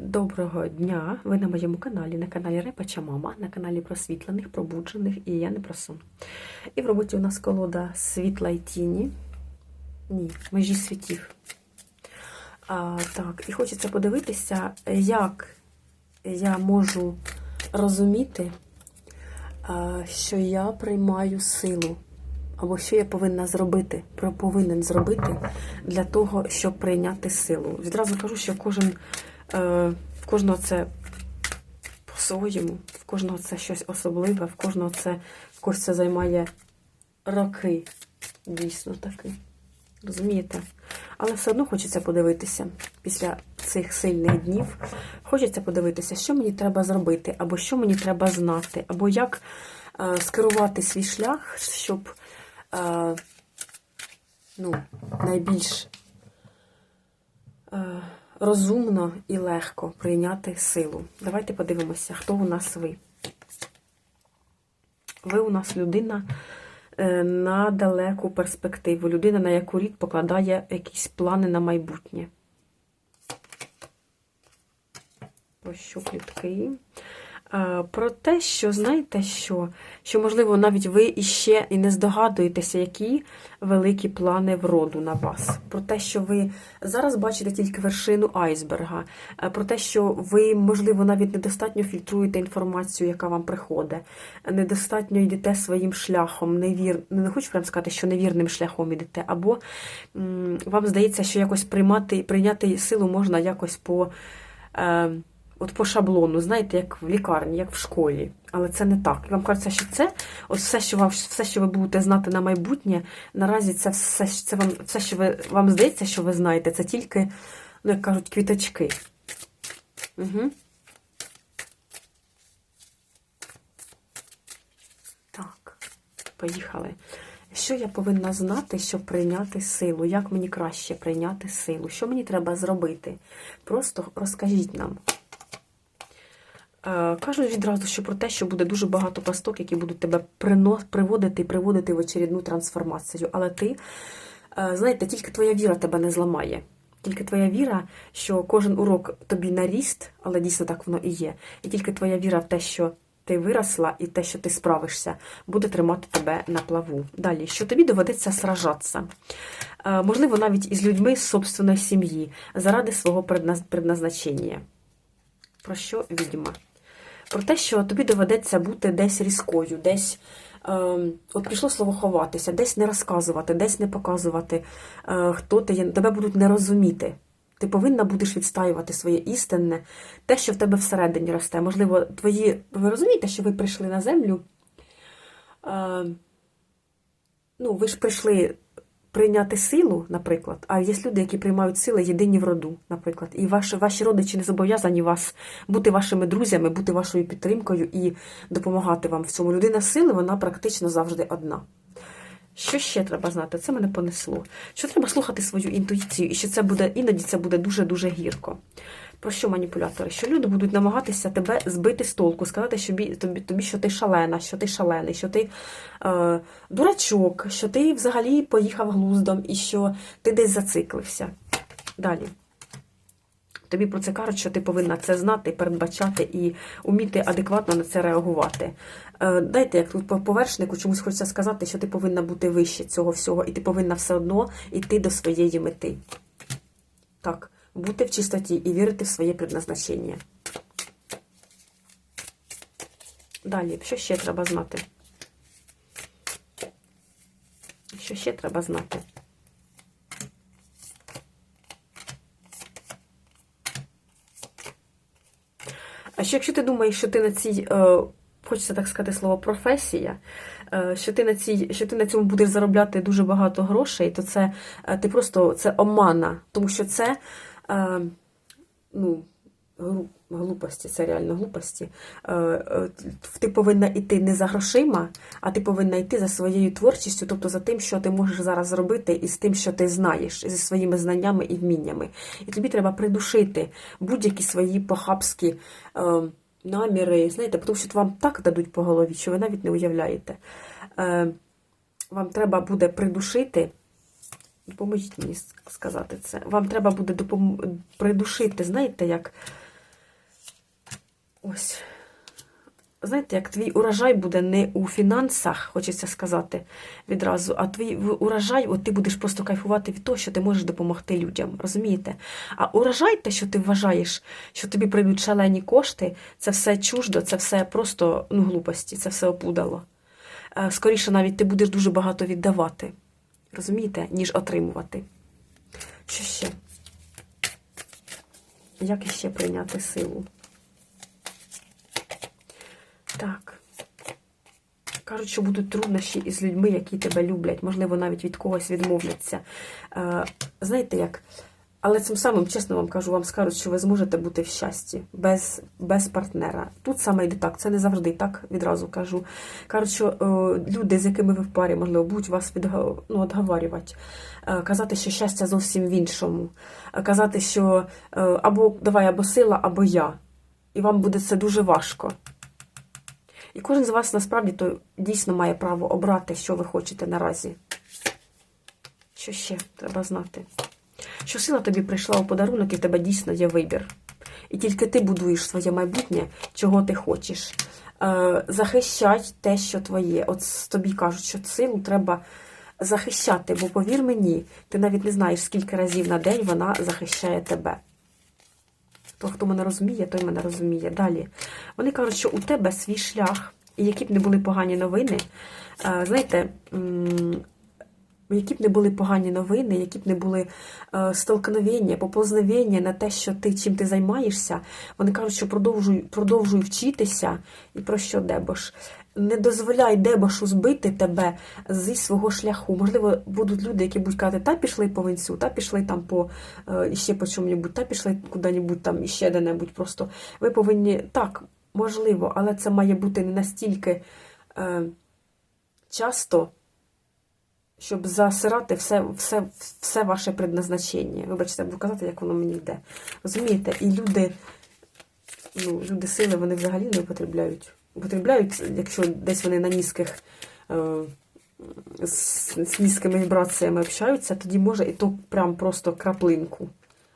Доброго дня! Ви на моєму каналі, на каналі Репача Мама, на каналі просвітлених, пробуджених і я не про сон. І в роботі у нас колода світла і тіні. Ні, межі світів. А, так, і хочеться подивитися, як я можу розуміти, а, що я приймаю силу. Або що я повинна зробити, повинен зробити для того, щоб прийняти силу. Відразу кажу, що кожен, в кожного це по-своєму, в кожного це щось особливе, в кожного це в когось це займає роки. Дійсно таки. Розумієте? Але все одно хочеться подивитися після цих сильних днів. Хочеться подивитися, що мені треба зробити, або що мені треба знати, або як е, скерувати свій шлях, щоб е, ну, найбільш е, розумно і легко прийняти силу. Давайте подивимося, хто у нас ви. Ви у нас людина е, на далеку перспективу, людина, на яку рік покладає якісь плани на майбутнє. Про що клітки? Е, Про те, що знаєте що? Що, можливо, навіть ви іще і не здогадуєтеся, які великі плани вроду на вас. Про те, що ви зараз бачите тільки вершину айсберга. Е, Про те, що ви, можливо, навіть недостатньо фільтруєте інформацію, яка вам приходить. Недостатньо йдете своїм шляхом, невір... ну, не хочу прям сказати, що невірним шляхом йдете, або вам здається, що якось приймати, прийняти силу можна якось по. Е, От по шаблону, знаєте, як в лікарні, як в школі. Але це не так. Вам кажеться, що це ось все, що вам все, що ви будете знати на майбутнє, наразі це все, це вам, все, що ви вам здається, що ви знаєте, це тільки, ну, як кажуть, квіточки. Угу. Так, поїхали. Що я повинна знати, щоб прийняти силу? Як мені краще прийняти силу? Що мені треба зробити? Просто розкажіть нам. Е, Кажуть відразу, що про те, що буде дуже багато пасток, які будуть тебе прино- приводити і приводити в очередну трансформацію. Але ти, е, знаєте, тільки твоя віра тебе не зламає. Тільки твоя віра, що кожен урок тобі на ріст, але дійсно так воно і є. І тільки твоя віра в те, що ти виросла, і те, що ти справишся, буде тримати тебе на плаву. Далі, що тобі доведеться сражатися. Е, Можливо, навіть із людьми з собственної сім'ї, заради свого предназначення. Про що відьма? Про те, що тобі доведеться бути десь різкою, десь. Е, от пішло слово ховатися, десь не розказувати, десь не показувати, е, хто ти є. Тебе будуть не розуміти. Ти повинна будеш відстаювати своє істинне, те, що в тебе всередині росте. Можливо, твої. Ви розумієте, що ви прийшли на землю? Е, ну, ви ж прийшли прийняти силу, наприклад, а є люди, які приймають сили єдині в роду, наприклад. І ваші, ваші родичі не зобов'язані вас бути вашими друзями, бути вашою підтримкою і допомагати вам в цьому. Людина сили, вона практично завжди одна. Що ще треба знати? Це мене понесло. Що треба слухати свою інтуїцію, і що це буде іноді це буде дуже-дуже гірко. Про що маніпулятори? Що люди будуть намагатися тебе збити з толку, сказати, що бі- тобі, тобі що ти шалена, що ти шалений, що ти е, дурачок, що ти взагалі поїхав глуздом і що ти десь зациклився. Далі. Тобі про це кажуть, що ти повинна це знати, передбачати і вміти адекватно на це реагувати. Е, Дайте, як тут по повершнику, чомусь хочеться сказати, що ти повинна бути вище цього всього, і ти повинна все одно йти до своєї мети. Так, бути в чистоті і вірити в своє предназначення. Далі, що ще треба знати? Що ще треба знати? А що якщо ти думаєш, що ти на цій, е, хочеться так сказати слово, професія, е, що ти на цій, що ти на цьому будеш заробляти дуже багато грошей, то це е, ти просто це омана, тому що це ну, глупості, це реально глупості. Ти повинна йти не за грошима, а ти повинна йти за своєю творчістю, тобто за тим, що ти можеш зараз зробити, і з тим, що ти знаєш, зі своїми знаннями і вміннями. І тобі треба придушити будь-які свої похабські наміри, знаєте, тому що вам так дадуть по голові, що ви навіть не уявляєте. Е, Вам треба буде придушити. Допоможіть мені сказати це. Вам треба буде допом... придушити, знаєте, як Ось. Знаєте, як твій урожай буде не у фінансах, хочеться сказати відразу, а твій урожай, от ти будеш просто кайфувати від того, що ти можеш допомогти людям. Розумієте? А урожай, те, що ти вважаєш, що тобі прийдуть шалені кошти, це все чуждо, це все просто ну, глупості, це все опудало. Е, Скоріше навіть ти будеш дуже багато віддавати, розумієте, ніж отримувати. Що ще? Як іще прийняти силу? Так. Кажуть, що будуть труднощі із людьми, які тебе люблять, можливо, навіть від когось відмовляться. Е, знаєте як? Але цим самим, чесно вам кажу, вам скажуть, що ви зможете бути в щасті без, без партнера. Тут саме йде так, це не завжди так, відразу кажу. Кажуть, що е, люди, з якими ви в парі, можливо, будуть вас ну, отговарювати. Е, казати, що щастя зовсім в іншому. Е, казати, що е, або давай, або сила, або я. І вам буде це дуже важко. І кожен з вас насправді то дійсно має право обрати, що ви хочете наразі. Що ще треба знати? Що сила тобі прийшла у подарунок, і в тебе дійсно є вибір. І тільки ти будуєш своє майбутнє, чого ти хочеш. Е, захищай те, що твоє. От тобі кажуть, що силу треба захищати, бо повір мені, ти навіть не знаєш, скільки разів на день вона захищає тебе. Хто, хто мене розуміє, той мене розуміє. Далі. Вони кажуть, що у тебе свій шлях, і які б не були погані новини, е, знаєте, які б не були погані новини, які б не були е, столкновення, поповзновення на те, що ти чим ти займаєшся, вони кажуть, що продовжуй, продовжуй вчитися. І про що Дебош? Не дозволяй Дебошу збити тебе зі свого шляху. Можливо, будуть люди, які будуть казати, та пішли по винцю, та пішли там по е, іще по чому-небудь, та пішли куди-небудь там іще де-небудь. Просто ви повинні так, можливо, але це має бути не настільки е, часто щоб засирати все все, все ваше предназначення. Вибачте, буду казати, як воно мені йде. Розумієте? І люди, ну, люди сили вони взагалі не употребляють. Употребляють, якщо десь вони на низьких, е, з, з низькими вібраціями общаються, тоді може і то прям просто краплинку.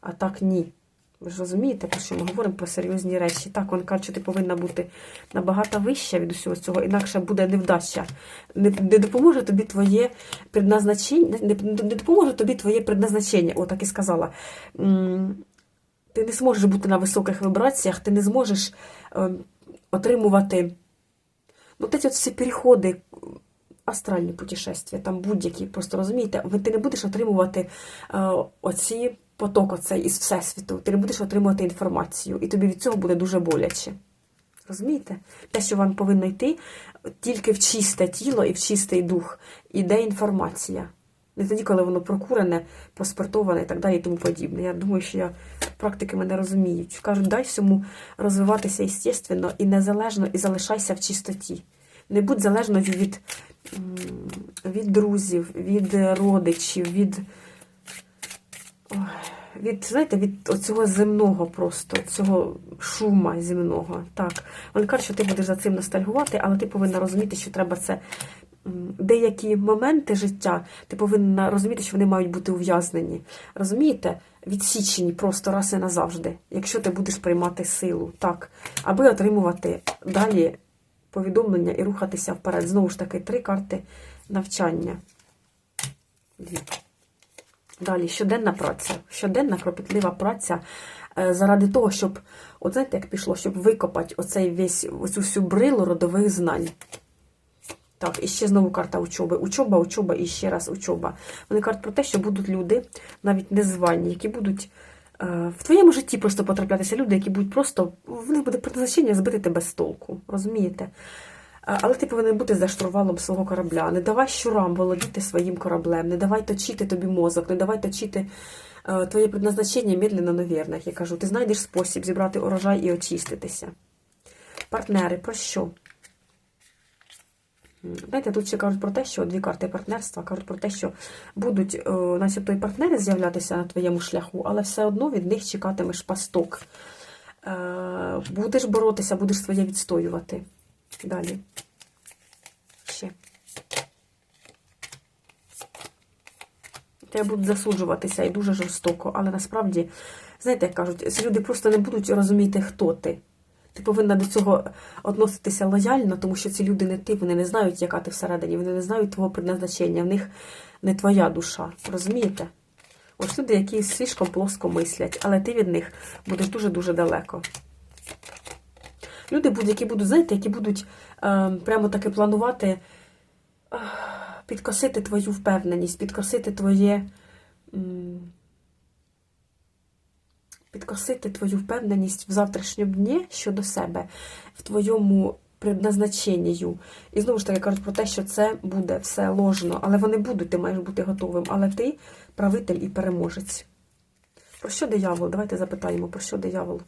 А так ні. Ви ж розумієте, про що ми говоримо про серйозні речі. Так, він каже, що ти повинна бути набагато вища від усього цього, інакше буде невдача. Не, не допоможе тобі твоє предназначення, не, не допоможе тобі твоє предназначення, о, так і сказала. Ти не зможеш бути на високих вібраціях, ти не зможеш е, отримувати ну, от всі переходи, астральні путешествия, там будь-які, просто розумієте, ти не будеш отримувати е, оці поток оцей із Всесвіту, ти не будеш отримувати інформацію, і тобі від цього буде дуже боляче. Розумієте? Те, що вам повинно йти, тільки в чисте тіло і в чистий дух іде інформація. Не тоді, коли воно прокурене, проспиртоване і так далі і тому подібне. Я думаю, що я практики мене розуміють. Кажуть, дай всьому розвиватися естественно і незалежно, і залишайся в чистоті. Не будь залежно від, від друзів, від родичів, від, від, знаєте, від цього земного просто, цього шума земного. Так. Вони кажуть, що ти будеш за цим ностальгувати, але ти повинна розуміти, що треба це деякі моменти життя, ти повинна розуміти, що вони мають бути ув'язнені. Розумієте? Відсічені просто раз і назавжди, якщо ти будеш приймати силу, так, аби отримувати далі повідомлення і рухатися вперед. Знову ж таки, три карти навчання. Дві. Далі, щоденна праця. Щоденна кропітлива праця е, заради того, щоб, от знаєте, як пішло, щоб викопати оцей весь, оцю всю брилу родових знань. Так, і ще знову карта учоби. Учоба, учоба і ще раз учоба. Вони кажуть про те, що будуть люди, навіть незвані, які будуть е, в твоєму житті просто потраплятися люди, які будуть просто, в них буде призначення збити тебе з толку. Розумієте? Але ти повинен бути за штурвалом свого корабля. Не давай щурам володіти своїм кораблем, не давай точити тобі мозок, не давай точити е, твоє предназначення медленно, но вірно, як я кажу. Ти знайдеш спосіб зібрати урожай і очиститися. Партнери, про що? Знаєте, тут ще кажуть про те, що дві карти партнерства кажуть про те, що будуть е, начебто і партнери з'являтися на твоєму шляху, але все одно від них чекатимеш пасток. Е, будеш боротися, будеш своє відстоювати. Далі. Ще. Тебе будуть засуджуватися і дуже жорстоко, але насправді, знаєте, як кажуть, люди просто не будуть розуміти, хто ти. Ти повинна до цього відноситися лояльно, тому що ці люди не ти, вони не знають, яка ти всередині, вони не знають твого предназначення, в них не твоя душа. Розумієте? Ось люди, які слишком плоско мислять, але ти від них будеш дуже-дуже далеко. Люди, будуть, які будуть, знаєте, які будуть е, прямо таки планувати е, підкосити твою впевненість, підкосити твоє. м, Підкосити твою впевненість в завтрашньому дні щодо себе, в твоєму предназначенню. І знову ж таки кажуть про те, що це буде все ложно, але вони будуть, ти маєш бути готовим. Але ти правитель і переможець. Про що диявол? Давайте запитаємо, про що диявол?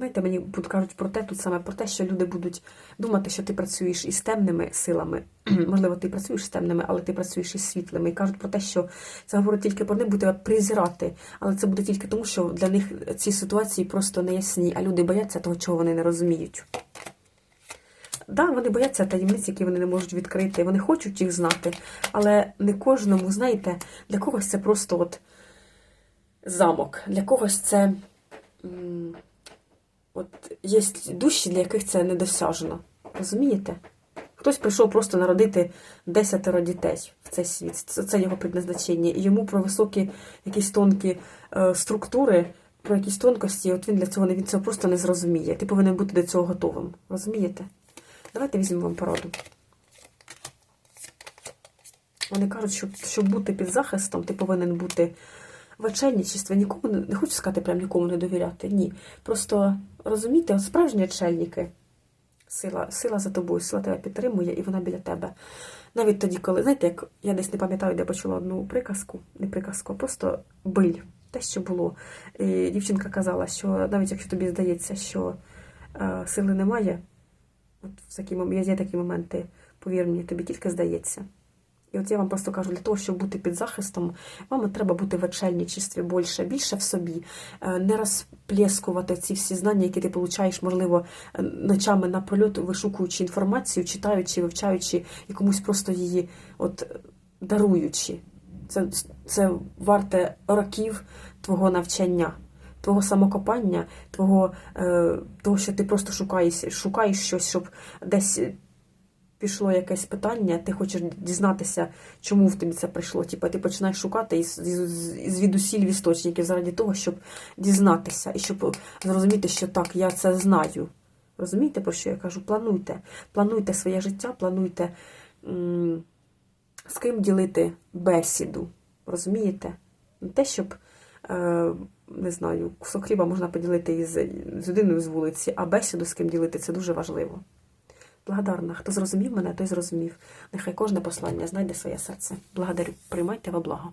Знаєте, мені кажуть про те, тут саме про те, що люди будуть думати, що ти працюєш із темними силами. Можливо, ти працюєш з темними, але ти працюєш із світлими. І кажуть про те, що це говорить тільки про них, буде тебе презирати. Але це буде тільки тому, що для них ці ситуації просто не ясні, а люди бояться того, чого вони не розуміють. Да, вони бояться таємниць, які вони не можуть відкрити. Вони хочуть їх знати, але не кожному, знаєте, для когось це просто от замок, для когось це. От є душі, для яких це недосяжно. Розумієте? Хтось прийшов просто народити десятеро дітей в цей світ. Це, його предназначення. І йому про високі якісь тонкі е, структури, про якісь тонкості, от він для цього він цього просто не зрозуміє. Ти повинен бути до цього готовим. Розумієте? Давайте візьмемо вам пораду. Вони кажуть, що щоб бути під захистом, ти повинен бути в очельничестві. Нікому не, хочу сказати, прям нікому не довіряти. Ні. Просто розумієте, справжні очельники, сила, сила за тобою, сила тебе підтримує, і вона біля тебе. Навіть тоді, коли, знаєте, як я десь не пам'ятаю, де почула одну приказку, не приказку, а просто биль, те, що було. І дівчинка казала, що навіть якщо тобі здається, що е, сили немає, от в такі, є такі моменти, повір мені, тобі тільки здається. І от я вам просто кажу, для того, щоб бути під захистом, вам треба бути в очельничестві більше, більше в собі, Е, не розплескувати ці всі знання, які ти получаєш, можливо, е, ночами напрольот, вишукуючи інформацію, читаючи, вивчаючи і комусь просто її от даруючи. Це, це варте років твого навчання, твого самокопання, твого, е, того, що ти просто шукаєш, шукаєш щось, щоб десь пішло якесь питання, ти хочеш дізнатися, чому в тобі це прийшло. Типа ти починаєш шукати із, із, із відусіль в істочників заради того, щоб дізнатися і щоб зрозуміти, що так, я це знаю. Розумієте, про що я кажу? Плануйте. Плануйте своє життя, плануйте з ким ділити бесіду. Розумієте? Не те, щоб, е, не знаю, кусок хліба можна поділити із, людиною з вулиці, а бесіду з ким ділити це дуже важливо. Благодарна. Хто зрозумів мене, той зрозумів. Нехай кожне послання знайде своє серце. Благодарю. Приймайте во благо.